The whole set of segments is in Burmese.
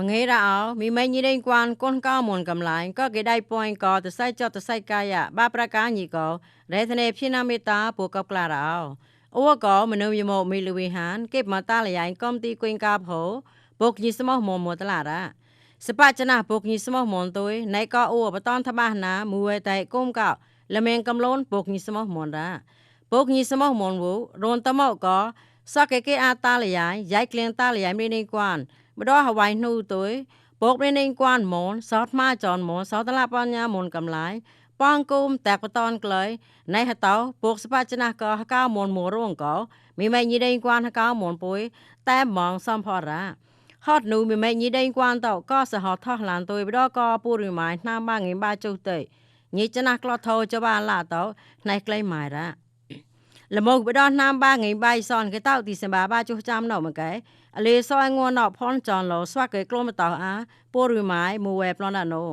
មងេរ៉ាអោមីម៉ៃញីដេងគួនកូនកោមុនកំឡាញក៏គេដៃពួយកោតសៃចតសៃកាយបាប្រកាញីកោរេធនេភិណាមេតាពូកបក្លារោអូកោមនុយមោមីលវីហានគេបមតាលយ៉ៃកំទីគួយកាផោពុកញីស្មោះមមតឡារ៉ាសបច្ចណាពុកញីស្មោះមនទុយណៃកោអូបតនថបាណាមួយតៃគុំកោលមេងកំលូនពុកញីស្មោះមនរ៉ាពុកញីស្មោះមនវូរនតមោកោសកេគេអាតាលយ៉ៃយ៉ៃក្លៀងតាលយ៉ៃមីនីគួន បដហវៃនូទុយពករៀនគួនមនសោតម៉ាចនមនសោតឡាបញ្ញាមនកំឡាយប៉ងគុំតាក់បតនក្លែណៃហតោពកសបច្ចណាកោហកៅមនមរងកោមីម៉ៃញីដេងគួនហកៅមនពុយតែមងសំផរ៉ាហត់នូមីម៉ៃញីដេងគួនតោក៏សហថោះឡានទុយបដកោពូរីម៉ៃណាម៉ាងិបាចុតេញីចណាក្លោថោចបាឡាតោណៃក្លែម៉ៃរ៉ា លមកបដណាមបាងិបៃសនគេតោទីសបាបាចុះចាំណោមកែអលេសអងួនណផនចនលោស្វាក់គេក្លូមតោអាពូរីម៉ៃមូវែប្លនណូ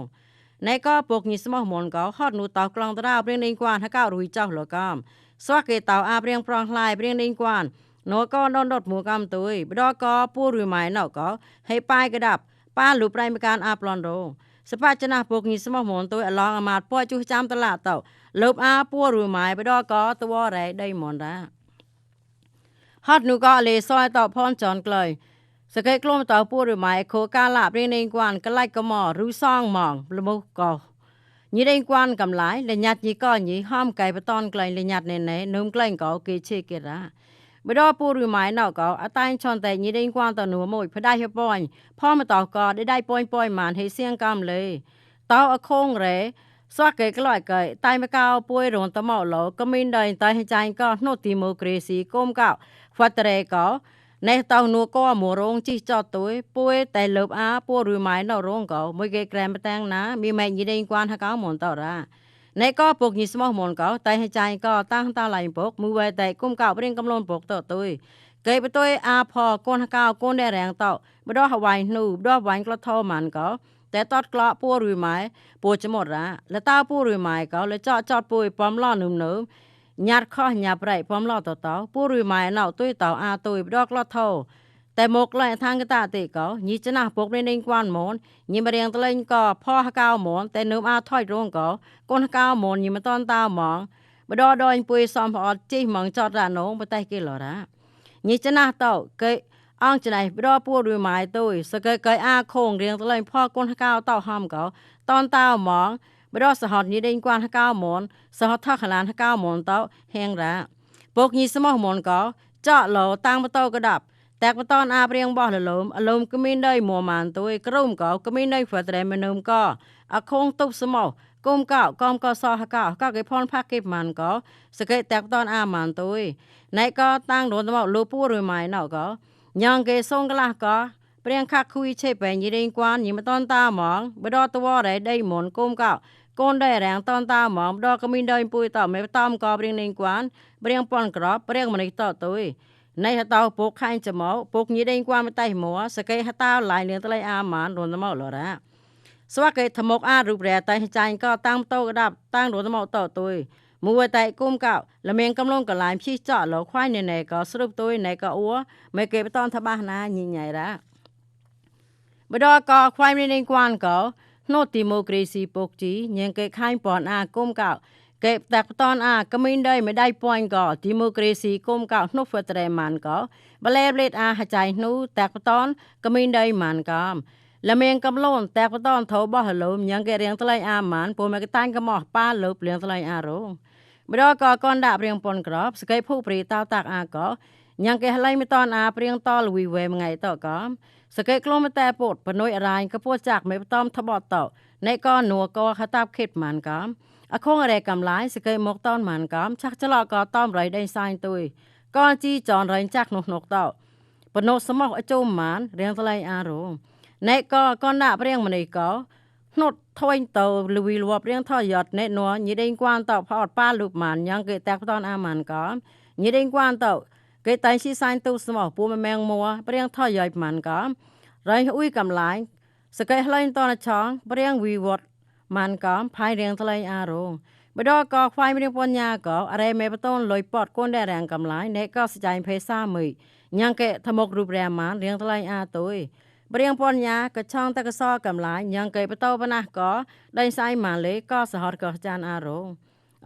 ណៃក៏ពុកញីស្មោះមនកោហត់នូតោក្លងតរោព្រៀងលេងគួនហកៅរុយចោលកំស្វាក់គេតោអាព្រៀងប្រងខ្លាយព្រៀងលេងគួនណូក៏ននដតមួកំទុយបដកពូរីម៉ៃណោក៏ហេប៉ៃកដាប់ប៉ាលូប្រៃមកានអាប្លនរោ សបច្ចណាពុកញីស្មោះមនទុយអឡងអាម៉ាតពួចុះចាំតឡាតោលោបអាពូរីម៉ៃបដកតវរ៉ៃដៃមនដាហត់នូក៏លេសយតផនចនក្លៃសកេក្លុំតពូរម៉ៃខូកាឡាព្រៀងនេងគួនកលៃកមរូសងម៉ងលមុកោញីដេងគួនកំឡាយលញាត់ញីក៏ញីហំកៃបតនក្លែងលញាត់ណែណែនុំក្លែងកោគេជេគេរ៉ា បដពូរម៉ៃណៅកោអតៃឆនតែញីដេងគួនតនូមួយផ្ដៃហប៉ញផមតោកោដេដៃប៉យប៉យម៉ានហេសៀងកំលេតោអខងរ៉េស្វាក់កែក្លោយកែតៃមកោពួយរនតម៉ោឡូកមីនដៃតៃចាញ់កោណូទីម៉ូក្រេស៊ីគុំកោហ្វាត់រេកោណេះតោនួក៏មរងជីចតទុយពួយតែលើបអាពួរឺម៉ៃណរងក៏មួយគេក្រែមតាំងណាមីម៉ែញីដេងគួនហកោមនតរ៉ា ในก็ปกยิสมอมนเก่าแต่ให้ใจก็ตั้งตาไหลปกมือไว้แต่กุ้มเก่าเปรียงกำลนปกตัวตุยเกยไปตุยอาพอก้นหก้าวก้นได้แรงเต่าบดอหวายนูบดอหวานกระทอมันเก่าแต่ตอดกลอปูรุยไม้ปูจะหมดละและต้าปูรุยไม้เก่าและเจาะจอดปุยปอมล่อหนุ่มหนุ่มញាត់ខោះញាប់រៃពំឡោតតោពូរីម៉ែណៅទុយតោអាទុយដកឡោថោ តែមកលែថាងកតាទេកោញីចណាពុកនេះនឹងគួនមនញីមរៀងតលេងក៏ផោះកៅមនតែនៅអាថយរងក៏កូនកៅមនញីមិនតនតាម៉ងបដដញពុយសំផអត់ជីម៉ងចតរ៉ាណងប្រទេសគេលរ៉ាញីចណាតោគេអងច្នៃបដពួរឬម៉ៃទុយសកេកេអាខងរៀងតលេងផោះកូនកៅតោហំក៏តនតាម៉ងបដសហតញីដេងគួនកៅមនសហតខលានកៅមនតោហេងរ៉ាពុកញីសមោះមនក៏ចកលោតាំងបតោកដាប់ តែកបតនអាព្រៀងបោះលលមអលមក្មីនដៃមួម៉ានទុយក្រុមក៏ក្មីនដៃហ្វត្រេមនុំក៏អខងតុបស្មោគុំកោកំក៏សហកោកកេផនផាកេម៉ានក៏សកេតែកតនអាម៉ានទុយណៃក៏តាំងដូនតមកលូពូរម៉ៃណៅក៏ញ៉ងគេសងក្លះក៏ព្រៀងខាក់คุยឆេបែញីរេងគួនញីមតនតាហ្មងបដតវរ៉ៃដៃមុនគុំកោកូនដែររាំងតនតាហ្មងដកមីនដើពុយតមេតំក៏ព្រៀងនេងគួនព្រៀងប៉ុនក្របព្រៀងមនិតទុយ ในหตาปกข้าอินจมอปกนี้ได้ความไม่ไตหมอสเกหตาหลายเนื้อตะไลอามานรวนตะมอหลอระสวะเกยทมกอารูปแรไตใจก็ตั้งโตกระดับตั้งรวนตะมอต่อตุยមូវតៃគុំកោលមៀងកំឡុងកលាញភីចោលខ្វាយណេណេក៏ស្រូបទុយណេក៏អ៊ូមេកេបតនថាបះណាញញ៉ៃរ៉ាបដកខ្វាយមានងគួនកោណូទីម៉ូក្រីស៊ីពុកជីញៀងកេខាញ់បនអាគុំកោ កេតាក់តនអាកមីនដៃមិនដៃពួយក៏ទីម៉ូក្រេស៊ីគុំកោនោះហ្វត្រេម៉ានក៏បលេប្លេតអាហចៃនោះតាក់តនកមីនដៃម៉ានក៏លមៀងកំលូនតែកតនធោបោះលមញ៉ាងគេរៀងថ្លៃអាម៉ានពូមកតាញ់កមោះប៉ាលើព្រៀងថ្លៃអារងបដកកនដាក់ព្រៀងប៉ុនក្របស្កៃភូព្រីតោតាក់អាក៏ញ៉ាងគេហឡៃមិនតនអាព្រៀងតលវីវេមួយថ្ងៃតក៏សកេក្លូមតែពុតបនុយរាញកពួចាក់មេបតំថបតោណេកនួកខតាប់ខេតម៉ានកំ អខងរែកំឡាយសកេមកតនម៉ានកំឆាក់ចលកតំរៃដេសាញទុយកនជីចនរៃចាក់នោះនុកតោបណោសមោអជុំម៉ានរៀងថ្លៃអារងណេកកនដាក់ព្រៀងមនីកោណុតថួយតោលវីលវព្រៀងថយត់ណេនួញីដេងគួនតោផអត់ប៉ាលូបម៉ានយ៉ាងគេតាក់តនអាម៉ានកំញីដេងគួនតោគេតែស៊ីសាញ់ទូសមោពូមមែងមួព្រៀងថយយម៉ានកំរៃអ៊ុយកំឡាញសកេះលែងតនឆងព្រៀងវីវត្តម៉ានកំផៃរៀងថ្លៃអារងបដកខ្វាយរៀងពញ្ញាកអរេមេបតូនលុយពតកូនដែលរាំងកំឡាញណេកសចៃភេសាមួយញ៉ាងកេថ្មុករូបរាម៉ានរៀងថ្លៃអាទុយប เปรียงปอนยากระช่องตะกะซอกำลายยังเกยปะโตปะนะก็ได้ไซมาเลยก็สะฮอดก็จานอารมณ์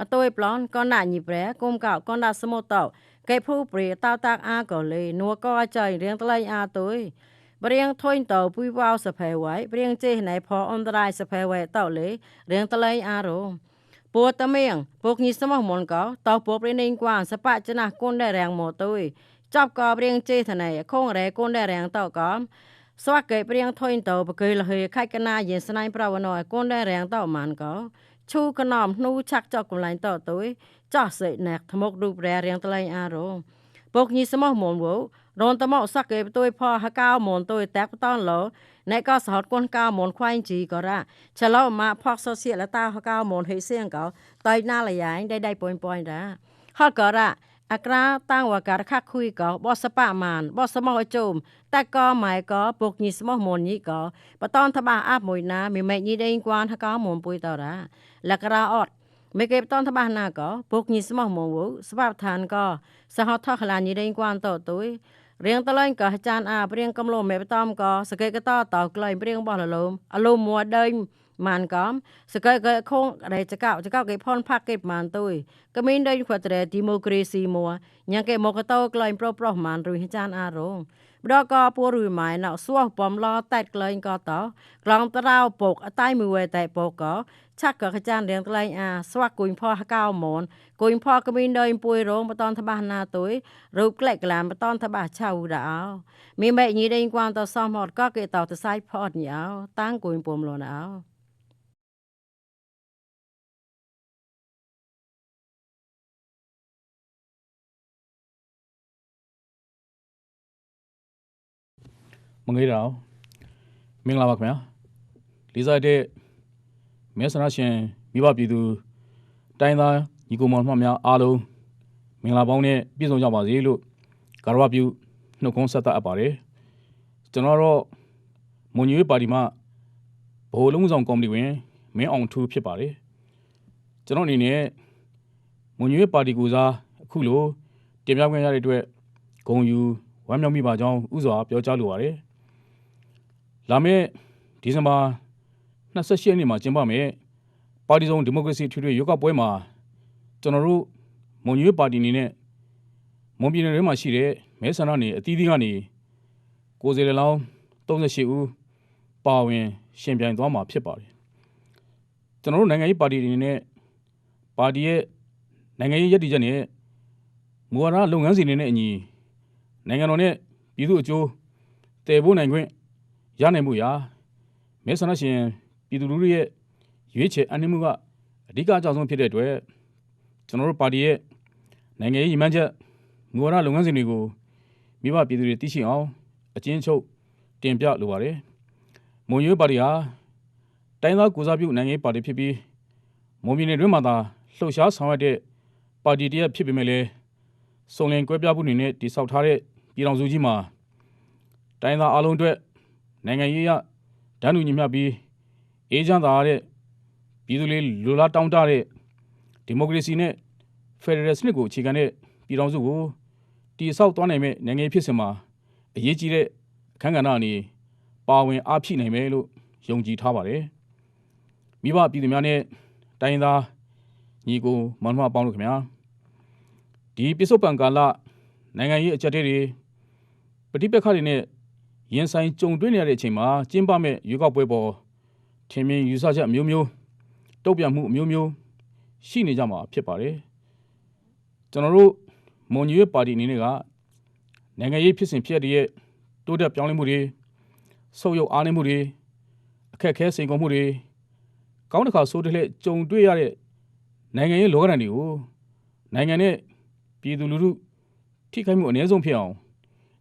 អតុយប្លន់ក៏ណាញីប្រែគុំកោក៏ណាសមុតោកែភូព្រីតោតាក់អាក៏លេនួក៏ចៃរៀងតឡៃអាតុយប រៀងថុញតោពុយវ៉ាវសភែវ៉ៃបរៀងចេណៃផអនតរៃសភែវ៉ៃតោលេរៀងតឡៃអារោពូតមៀងពុកញីសមមនកោតោពព្រីនេងគួនសបចណាគុនដែររៀងមកតុយចាប់ក៏បរៀងចេថណៃខងរែគុនដែររៀងតោកំស្វាក់កែបរៀងថុញតោបកេលហេខៃកណាយេស្នៃប្រវណយគុនដែររៀងតោម៉ានកោឈូកណំနှូឆាក់ចောက်កំឡាញ់តតុយចោះសេណែកថ្មុករូបរែរៀងតឡៃអារោពុកញីសមោះមុំវ រនតមកសកេបតុយផហកៅមុនតុយតាក់តនលោណែក៏សហតគនកៅមុនខ្វៃជីក៏រ៉ាឆឡោម៉ាផកសូសៀលតាហកៅមុនហេសៀងកោតៃណាលយ៉ៃដៃដៃពុយពុយរ៉ាហតក៏រ៉ាអក្រាតាំងវការខคุยក៏បសបមានបសមោជុំតែក៏ម៉ែក៏ពុកញីស្មោះមុនញីក៏បតនតបាអាប់មួយណាមីម៉ែញីដេងគួនហកៅមុនពុយតរ៉ាលករអត់មេកេបតនតបាណាក៏ពុកញីស្មោះមុនវស្បាប់ឋានក៏សហថខលាញីដេងគួនតតុយ រៀងតលែងក៏ចានអាព្រៀងកំលោមេបតំក៏សកេកតតក្លែងព្រៀងបោះលលមអលុំមួដេញម៉ានកំសកេកខងរេចកោចកោគេផនផាក់គេម៉ានទុយក៏មានដេញខ្វត្រេឌីម៉ូគ្រីស៊ីមួញ៉ាំគេមកតោក្លែងប្រុសប្រុសម៉ានរុយចានអារង បដកពួរុយម៉ៃណោសួបំឡតែក្លែងក៏តក្លងតរោពុកអតៃមួយវេតែពុកក៏ឆាក់ក៏ខចានរៀងក្លែងអាស្វាក់គុញផោះកៅមនគុញផោះក៏មានដេញពួយរងបតនតបាណាទុយរូបក្លែកក្លាមបតនតបាឆៅដាអោមីម៉ែញីដេញគួនតសំហតក៏គេតតសៃផអត់ញ៉ៅតាំងគុញពុំលនអោ မငေးတော့မင်္ဂလာပါခင်ဗျာလေးစားတဲ့မဲဆန္ဒရှင်မိဘပြည်သူတိုင်းသားညီကိုမောင်နှမများအားလုံးမင်္ဂလာပေါင်းနဲ့ပြည့်စုံကြပါစေလို့ကာရဝပြုနှုတ်ခွန်းဆက်သအပ်ပါတယ်ကျွန်တော်တော့မွန်ညွေးပါတီမှဗဟိုလုံးဆောင်ကော်မတီဝင်မင်းအောင်ထူးဖြစ်ပါတယ်ကျွန်တော်အနေနဲ့မွန်ညွေးပါတီကူစားအခုလိုတင်ပြခွင့်ရတဲ့အတွက်ဂုံယူဝမ်းမြောက်မိပါကြောင်းဥစွာပြောကြားလိုပါတယ် လာမယ့်ဒီဇင်ဘာ28ရက်နေ့မှာကျင်းပမယ်ပါတီစုံဒီမိုကရေစီထွေထွေရွေးကောက်ပွဲမှာကျွန်တော်တို့မွန်ညွေးပါတီအနေနဲ့မွန်ပြည်နယ်ထဲမှာရှိတဲ့မဲဆန္ဒနယ်အသီးသီးကနေကိုယ်စားလှယ်လောင်း38ဦးပါဝင်ရှင်ပြိုင်သွားမှာဖြစ်ပါတယ်ကျွန်တော်တို့နိုင်ငံရေးပါတီအနေနဲ့ပါတီရဲ့နိုင်ငံရေးရည်တည်ချက်နဲ့မူဝါဒလုပ်ငန်းစဉ်တွေနဲ့အညီနိုင်ငံတော်နဲ့ပြည်သူ့အကျိုးတည်ဖို့နိုင်ခွင့် ရနိုင်မှုရာမဲဆန္ဒရှင်ပြည်သူလူထုရဲ့ရွေးချယ်အနှိမ့်မှုကအဓိကအကြောင်းဆုံးဖြစ်တဲ့အတွက်ကျွန်တော်တို့ပါတီရဲ့နိုင်ငံရေးရည်မှန်းချက်မူဝါဒလုပ်ငန်းစဉ်တွေကိုမိဘပြည်သူတွေသိရှိအောင်အကျဉ်းချုပ်တင်ပြလိုပါတယ်။မွန်ရွေးပါတီဟာတိုင်းသားကိုစားပြုနိုင်ငံရေးပါတီဖြစ်ပြီးမွန်ပြည်နယ်တွင်းမှာသာလှုပ်ရှားဆောင်ရွက်တဲ့ပါတီတရက်ဖြစ်ပေမဲ့လည်းစုံလင်ကွဲပြားမှုတွေနဲ့တည်ဆောက်ထားတဲ့ပြည်ထောင်စုကြီးမှာတိုင်းသားအလုံးအတွက် နိုင်ငံရေးရဒဏ်တူညီမျှပြီးအေးချမ်းသာတဲ့ပြည်သူလေးလူလားတောင်းတတဲ့ဒီမိုကရေစီနဲ့ဖက်ဒရယ်စနစ်ကိုအခြေခံတဲ့ပြည်ထောင်စုကိုတည်ဆောက်သွားနိုင်မဲ့နိုင်ငံရေးဖြစ်စဉ်မှာအရေးကြီးတဲ့အခမ်းကဏ္ဍအနေပါဝင်အားဖြည့်နိုင်မယ်လို့ယုံကြည်ထားပါတယ်မိဘပြည်သူများနဲ့တိုင်းသားညီကိုမောင်နှမပေါင်းလို့ခင်ဗျာဒီပြစ္ဆုတ်ပံကာလနိုင်ငံရေးအကြက်တွေပဋိပက္ခတွေနဲ့ ရင်ဆိုင်ကြုံတွေ့နေရတဲ့အချိန်မှာကျင်းပမဲ့ရွေးကောက်ပွဲပေါ်ထင်မြင်ယူဆချက်မျိုးမျိုးတုံ့ပြန်မှုမျိုးမျိုးရှိနေကြမှာဖြစ်ပါတယ်ကျွန်တော်တို့မွန်ညွေပါတီအနေနဲ့ကနိုင်ငံရေးဖြစ်စဉ်ဖြစ်တဲ့တိုးတက်ပြောင်းလဲမှုတွေဆုပ်ယုပ်အားနည်းမှုတွေအခက်အခဲစိန်ခေါ်မှုတွေကောင်းတစ်ခါဆိုးတဲ့လက်ကြုံတွေ့ရတဲ့နိုင်ငံရေးလောကဓာတ်တွေကိုနိုင်ငံနဲ့ပြည်သူလူထုထိခိုက်မှုအ ਨੇ ဆုံးဖြစ်အောင်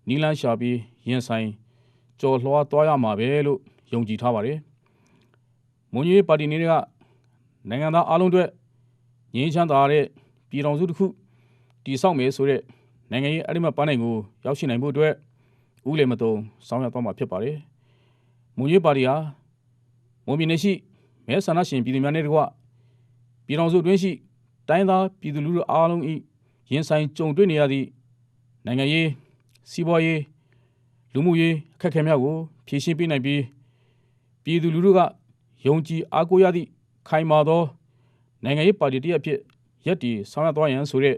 နီလန်းရှာပြီးရင်ဆိုင် ကြော်လွှားသွားရမှာပဲလို့ယုံကြည်ထားပါတယ်။မွန်ကြီးပါတီနေကနိုင်ငံသားအလုံးအတွက်ငြိမ်းချမ်းသာတဲ့ပြည်တော်စုတစ်ခုတည်ဆောက်မယ်ဆိုတဲ့နိုင်ငံရေးအရိမတ်ပန်းနိုင်ကိုရောက်ရှိနိုင်ဖို့အတွက်ဦးလေမတုံဆောင်ရွက်သွားမှာဖြစ်ပါတယ်။မွန်ကြီးပါတီဟာမွန်ပြည်နယ်ရှိမဲဆန္ဒရှင်ပြည်သူများနဲ့တကွပြည်တော်စုတွင်းရှိတိုင်းသားပြည်သူလူထုအားလုံးဤရင်ဆိုင်ကြုံတွေ့နေရသည့်နိုင်ငံရေးစီးပွားရေး လူမှုရေးအခက်အခဲများကိုဖြေရှင်းပေးနိုင်ပြီးပြည်သူလူထုကယုံကြည်အားကိုးရသည့်ခိုင်မာသောနိုင်ငံရေးပါတီတစ်ရပ်ဖြစ်ရပ်တည်ဆောင်ရွက်သွားရန်ဆိုတဲ့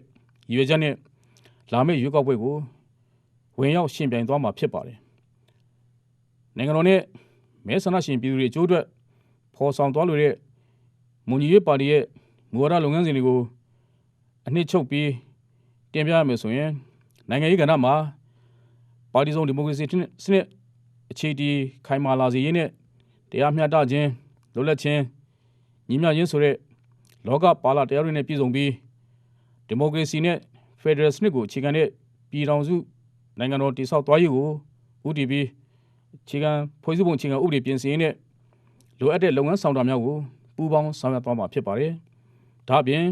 ရည်ရွယ်ချက်နဲ့လာမယ့်ရွေးကောက်ပွဲကိုဝင်ရောက်ရှင်ပြိုင်သွားမှာဖြစ်ပါတယ်နိုင်ငံတော်နဲ့မဲဆန္ဒရှင်ပြည်သူတွေအကျိုးအတွက်ဖော်ဆောင်သွားလိုတဲ့မွန်ညီရေးပါတီရဲ့မူဝါဒလုပ်ငန်းစဉ်တွေကိုအနှစ်ချုပ်ပြီးတင်ပြရမယ်ဆိုရင်နိုင်ငံရေးကဏ္ဍမှာ ပါတီစုံဒီမိုကရေစီစနစ်အခြေတည်ခိုင်မာလာစေရေးနဲ့တရားမျှတခြင်းလွတ်လပ်ခြင်းညီမျှခြင်းဆိုတဲ့လောကပါလာတရားတွေနဲ့ပြည့်စုံပြီးဒီမိုကရေစီနဲ့ဖက်ဒရယ်စနစ်ကိုအခြေခံတဲ့ပြည်ထောင်စုနိုင်ငံတော်တည်ဆောက်သွားရေးကိုဦးတည်ပြီးအခြေခံဖွဲ့စည်းပုံအခြေခံဥပဒေပြင်ဆင်ရေးနဲ့လိုအပ်တဲ့လုပ်ငန်းဆောင်တာများကိုပူးပေါင်းဆောင်ရွက်သွားမှာဖြစ်ပါတယ်။ဒါ့အပြင်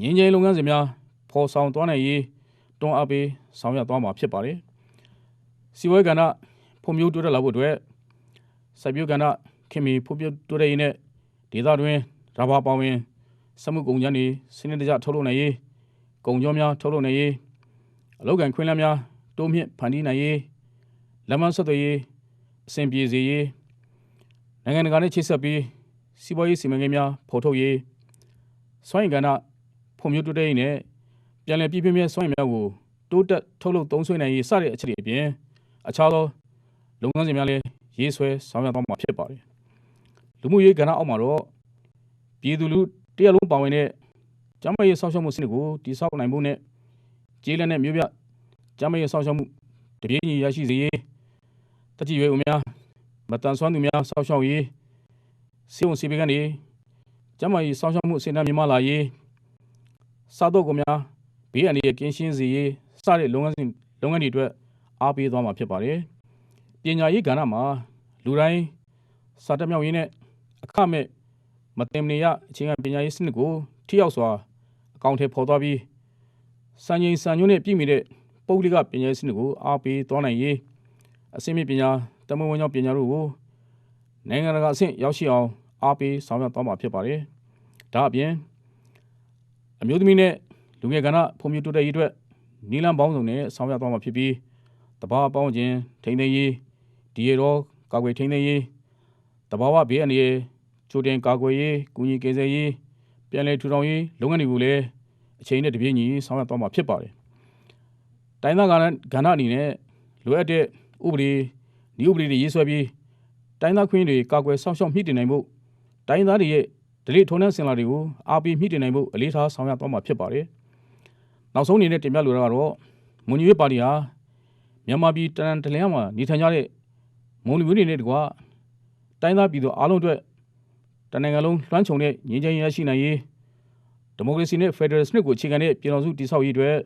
ငင်းငယ်လုပ်ငန်းစဉ်များဖော်ဆောင်သွားနိုင်ရေး တွန်းအားပေးဆောင်ရွက်သွားမှာဖြစ်ပါတယ်။စီဝဲကဏ္ဍဖွံ့ဖြိုးတိုးတက်လာဖို့အတွက်စိုက်ပျိုးကဏ္ဍခင်မီဖွံ့ဖြိုးတိုးတက်ရေးနဲ့ဒေသတွင်းရဘာပေါဝင်စမှုကုန်ကျန်းတွေစနစ်တကျထုတ်လုပ်နိုင်ရေးကုန်ကြောများထုတ်လုပ်နိုင်ရေးအလုပ်ကံခွင့်လန်းများတိုးမြင့်ဖန်တီးနိုင်ရေးလက်မဆက်သွယ်ရေးအဆင်ပြေစေရေးနိုင်ငံတကာနဲ့ချိတ်ဆက်ပြီးစီးပွားရေးစီမံကိန်းများဖော်ထုတ်ရေးစွမ်းအင်ကဏ္ဍဖွံ့ဖြိုးတိုးတက်ရေးနဲ့ ပြည်내ပြည်ပြင်းပြစွမ်းအင်များကိုတိုးတက်ထုတ်လုပ်သုံးစွဲနိုင်ရေးစတဲ့အခြေအနေအပြင်အခြားသောလုပ်ငန်းစဉ်များလည်းရေးဆွဲဆောင်ရွက်သွားမှာဖြစ်ပါတယ်လူမှုရေးကဏ္ဍအောက်မှာတော့ပြည်သူလူတရက်လုံးပါဝင်တဲ့ကျန်းမာရေးစောင့်ရှောက်မှုစနစ်ကိုတည်ဆောက်နိုင်ဖို့နဲ့ကျေးလက်နဲ့မြို့ပြကျန်းမာရေးစောင့်ရှောက်မှုတပြေးညီရရှိစေရေးတတိရွယ်ဦးများမတန်ဆွမ်းသူများစောင့်ရှောက်ရေးစီဝန်စီပကနေကျန်းမာရေးစောင့်ရှောက်မှုအစီအစဉ်မြန်မာလာရေးစားတော့ကုန်များ ဘေးအန္တရာယ်ကင်းရှင်းစေရေးစတဲ့လုပ်ငန်းစဉ်လုပ်ငန်းတွေအတွက်အားပေးသွားမှာဖြစ်ပါတယ်ပညာရေးကဏ္ဍမှာလူတိုင်းစာတက်မြောက်ရေးနဲ့အခမဲ့မတင်မနေရအခြေခံပညာရေးစနစ်ကိုထိရောက်စွာအကောင့်ထဲပေါ်သွားပြီးစံချိန်စံညွှန်းနဲ့ပြည်မိတဲ့ပုဂ္ဂလိကပညာရေးစနစ်ကိုအားပေးသွားနိုင်ရေးအစိမ့်မြင့်ပညာတမန်ဝင်ကြောင့်ပညာတို့ကိုနိုင်ငံတကာအဆင့်ရောက်ရှိအောင်အားပေးဆောင်ရွက်သွားမှာဖြစ်ပါတယ်။ဒါအပြင်အမျိုးသမီးနဲ့ လူငယ်ကဏ္ဍဖွံ့ဖြိုးတိုးတက်ရေးအတွက်နီလန်ပေါင်းစုံနဲ့ဆောင်ရွက်သွားမှာဖြစ်ပြီးတဘာအပေါင်းချင်းထိန်းသိမ်းရေးဒီရတော့ကာကွယ်ထိန်းသိမ်းရေးတဘာဝဘေးအန္တရာယ်ချိုတင်ကာကွယ်ရေး၊ကုညီကယ်ဆယ်ရေးပြန်လည်ထူထောင်ရေးလုပ်ငန်းတွေကိုလည်းအချိန်နဲ့တပြေးညီဆောင်ရွက်သွားမှာဖြစ်ပါတယ်။တိုင်းသားကဏ္ဍကဏ္ဍအနေနဲ့လိုအပ်တဲ့ဥပဒေဤဥပဒေတွေရေးဆွဲပြီးတိုင်းသားခွင့်တွေကာကွယ်စောင့်ရှောက်မြင့်တင်နိုင်ဖို့တိုင်းသားတွေရဲ့ဒလိထုံးနှံစင်လာတွေကိုအားပေးမြင့်တင်နိုင်ဖို့အလေးထားဆောင်ရွက်သွားမှာဖြစ်ပါတယ်။ နောက်ဆုံးအနေနဲ့တင်ပြလိုတာကတော့မွန်ညွေပါတီဟာမြန်မာပြည်တန်တလျာမှာနေထိုင်ကြတဲ့မွန်လူမျိုးတွေနဲ့တကွာတိုင်းသားပြည်သူအားလုံးအတွက်တနိုင်ငံလုံးလွှမ်းခြုံတဲ့ငြိမ်းချမ်းရေးရရှိနိုင်ရေးဒီမိုကရေစီနဲ့ဖက်ဒရယ်စနစ်ကိုအခြေခံတဲ့ပြည်တော်စုတည်ဆောက်ရေးအတွက်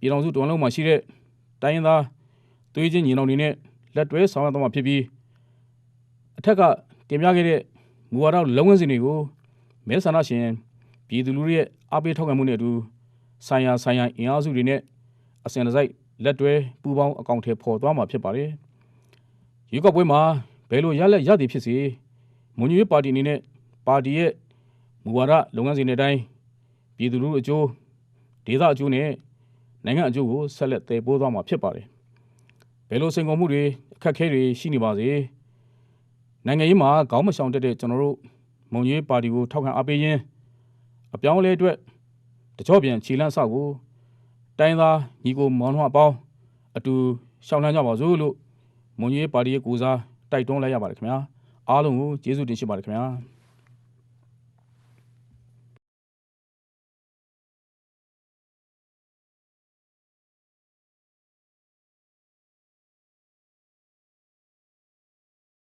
ပြည်တော်စုတွန်လုံးမှာရှိတဲ့တိုင်းရင်းသားသွေးချင်းညီနောင်တွေနဲ့လက်တွဲဆောင်ရွက်သွားမှာဖြစ်ပြီးအထက်ကတင်ပြခဲ့တဲ့မူဝါဒလုံငန်းစဉ်တွေကိုမဲဆန္ဒရှင်ပြည်သူလူထုရဲ့အားပေးထောက်ခံမှုနဲ့အတူ ဆိုင်ရာဆိုင်ရာအင်အားစုတွေနဲ့အစဉ်တစိုက်လက်တွဲပူးပေါင်းအကောင့်ထဲပေါ်သွားမှာဖြစ်ပါတယ်။ရွေးကောက်ပွဲမှာဘယ်လိုရလက်ရသည်ဖြစ်စေမွန်ညွေပါတီအနေနဲ့ပါတီရဲ့မူဝါဒလုပ်ငန်းစဉ်တွေတိုင်းပြည်သူလူထုအကျိုးဒေသအကျိုးနဲ့နိုင်ငံအကျိုးကိုဆက်လက်တည်ပိုးသွားမှာဖြစ်ပါတယ်။ဘယ်လိုစိန်ခေါ်မှုတွေအခက်အခဲတွေရှိနေပါစေနိုင်ငံရေးမှာခေါင်းမဆောင်တက်တဲ့ကျွန်တော်တို့မုံကြီးပါတီကိုထောက်ခံအားပေးရင်းအပြောင်းအလဲအတွက် တကြောပြန်ခြေလန့်ဆောက်ကိုတိုင်းသားညီကိုမောင်နှမအပေါင်းအတူရှောင်းလန်းကြပါစို့လို့မွန်ကြီးပါတီရဲ့ကိုစားတိုက်တွန်းလိုက်ရပါတယ်ခင်ဗျာအားလုံးကိုကျေးဇူးတင်ရှိပါတယ်ခင်ဗျာ